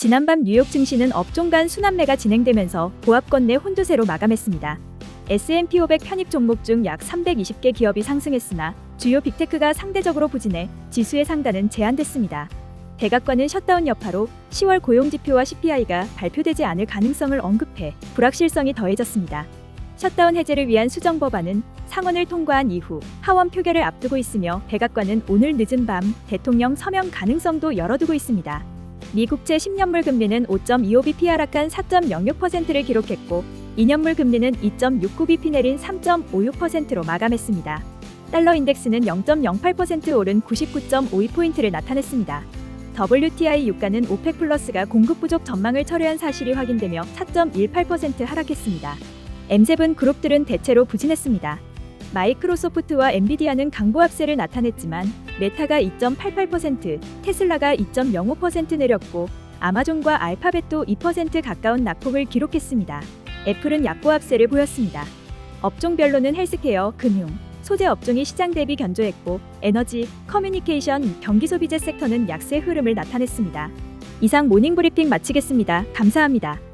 지난밤 뉴욕 증시는 업종 간 순환매가 진행되면서 보합권 내 혼조세로 마감했습니다. S&P 500 편입 종목 중 약 320개 기업이 상승했으나 주요 빅테크가 상대적으로 부진해 지수의 상단은 제한됐습니다. 대각관은 셧다운 여파로 10월 고용지표와 CPI가 발표되지 않을 가능성을 언급해 불확실성이 더해졌습니다. 셧다운 해제를 위한 수정 법안은 상원을 통과한 이후 하원 표결을 앞두고 있으며 백악관은 오늘 늦은 밤 대통령 서명 가능성도 열어두고 있습니다. 미국채 10년물 금리는 5.25bp 하락한 4.06%를 기록했고 2년물 금리는 2.69bp 내린 3.56%로 마감했습니다. 달러 인덱스는 0.08% 오른 99.52포인트를 나타냈습니다. WTI 유가는 오펙 플러스가 공급 부족 전망을 철회한 사실이 확인되며 4.18% 하락했습니다. M7 그룹들은 대체로 부진했습니다. 마이크로소프트와 엔비디아는 강보합세를 나타냈지만 메타가 2.88%, 테슬라가 2.05% 내렸고 아마존과 알파벳도 2% 가까운 낙폭을 기록했습니다. 애플은 약보합세를 보였습니다. 업종별로는 헬스케어, 금융, 소재 업종이 시장 대비 견조했고 에너지, 커뮤니케이션, 경기 소비재 섹터는 약세 흐름을 나타냈습니다. 이상 모닝 브리핑 마치겠습니다. 감사합니다.